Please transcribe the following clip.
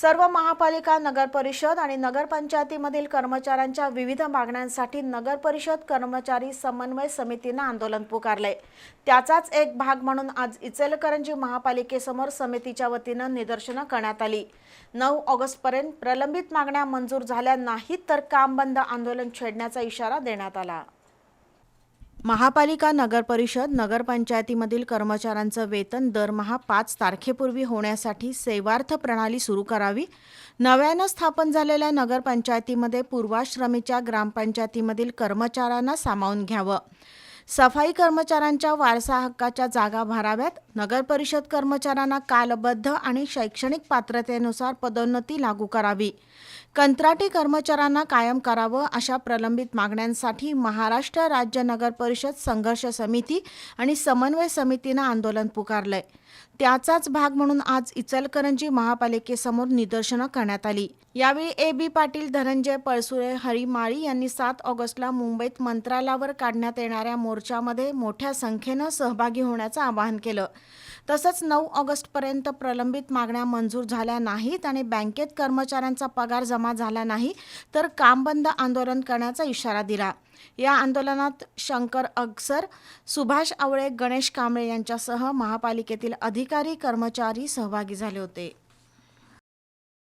सर्व महापालिका नगरपरिषद आणि नगरपंचायतीमधील कर्मचाऱ्यांच्या विविध मागण्यांसाठी नगरपरिषद कर्मचारी समन्वय समितीनं आंदोलन पुकारले त्याचाच एक भाग म्हणून आज इचलकरंजी महापालिकेसमोर समितीच्या वतीनं निदर्शनं करण्यात आली. नऊ ऑगस्टपर्यंत प्रलंबित मागण्या मंजूर झाल्या नाहीत तर काम बंद आंदोलन छेडण्याचा इशारा देण्यात आला. महापालिका नगरपरिषद नगरपंचायतीमधील कर्मचाऱ्यांचं वेतन दरमहा पाच तारखेपूर्वी होण्यासाठी सेवार्थ प्रणाली सुरू करावी. नव्यानं स्थापन झालेल्या नगरपंचायतीमध्ये पूर्वाश्रमीच्या ग्रामपंचायतीमधील कर्मचाऱ्यांना सामावून घ्यावं. सफाई कर्मचाऱ्यांच्या वारसा हक्काच्या जागा भराव्यात. नगरपरिषद कर्मचाऱ्यांना कालबद्ध आणि शैक्षणिक पात्रतेनुसार पदोन्नती लागू करावी. कंत्राटी कर्मचाऱ्यांना कायम करावं अशा प्रलंबित मागण्यांसाठी महाराष्ट्र राज्य नगर परिषद संघर्ष समिती आणि समन्वय समितीनं आंदोलन पुकारलंय. त्याचाच भाग म्हणून आज इचलकरंजी महापालिकेसमोर निदर्शनं करण्यात आली. यावेळी ए बी पाटील धनंजय पळसुरे हरी माळी यांनी सात ऑगस्टला मुंबईत मंत्रालयावर काढण्यात येणाऱ्या मोर्चामध्ये मोठ्या संख्येनं सहभागी होण्याचं आवाहन केलं. तसंच नऊ ऑगस्टपर्यंत प्रलंबित मागण्या मंजूर झाल्या नाहीत आणि बँकेत कर्मचाऱ्यांचा पगार जमा झाला नाही तर काम बंद आंदोलन करण्याचा इशारा दिला. या आंदोलनात शंकर अगसर सुभाष आवळे गणेश कांबळे यांच्यासह महापालिकेतील अधिकारी कर्मचारी सहभागी झाले होते.